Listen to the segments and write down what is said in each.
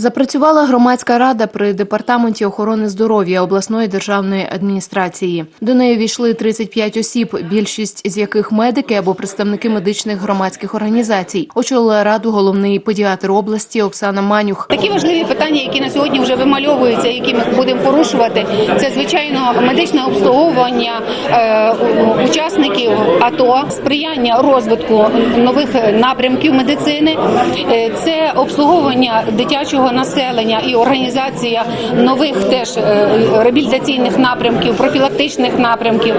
Запрацювала громадська рада при департаменті охорони здоров'я обласної державної адміністрації. До неї війшли 35 осіб, більшість з яких медики або представники медичних громадських організацій. Очолила раду головний педіатр області Оксана Манюх. Такі важливі питання, які на сьогодні вже вимальовуються, які ми будемо порушувати, це звичайно медичне обслуговування е, учасників АТО, сприяння розвитку нових напрямків медицини, е, це обслуговування дитячого населення і організація нових теж е, реабілітаційних напрямків, профілактичних напрямків.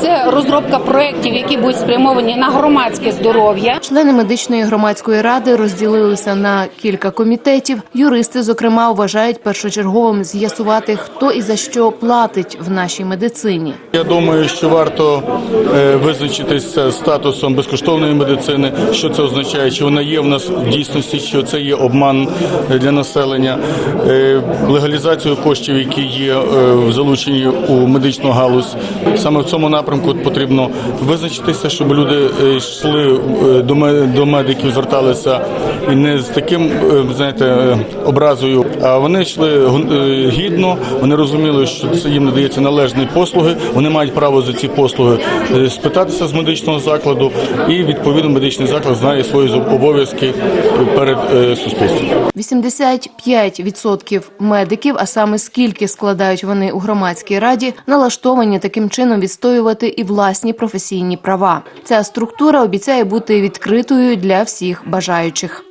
Це розробка проєктів, які будуть спрямовані на громадське здоров'я. Члени медичної громадської ради розділилися на кілька комітетів. Юристи, зокрема, вважають першочерговим з'ясувати, хто і за що платить в нашій медицині. Я думаю, що варто е, визначитися з статусом безкоштовної медицини, що це означає, чи вона є в нас в дійсності, що це є обман для населення, е, легалізацію коштів, які є е, залучені у медичну галузь. Саме в цьому напрямку потрібно визначитися, щоб люди е, йшли до медиків, зверталися і не з таким, знаєте, образою, а вони йшли гідно. Вони розуміли, що це їм надається належні послуги. Вони мають право за ці послуги спитатися з медичного закладу, і відповідно медичний заклад знає свої обов'язки перед суспільством. 85% медиків, а саме скільки складають вони у громадській раді, налаштовані таким чином відстоювати і власні професійні права. Ця структура обіцяє бути відкритою для всіх бажаючих.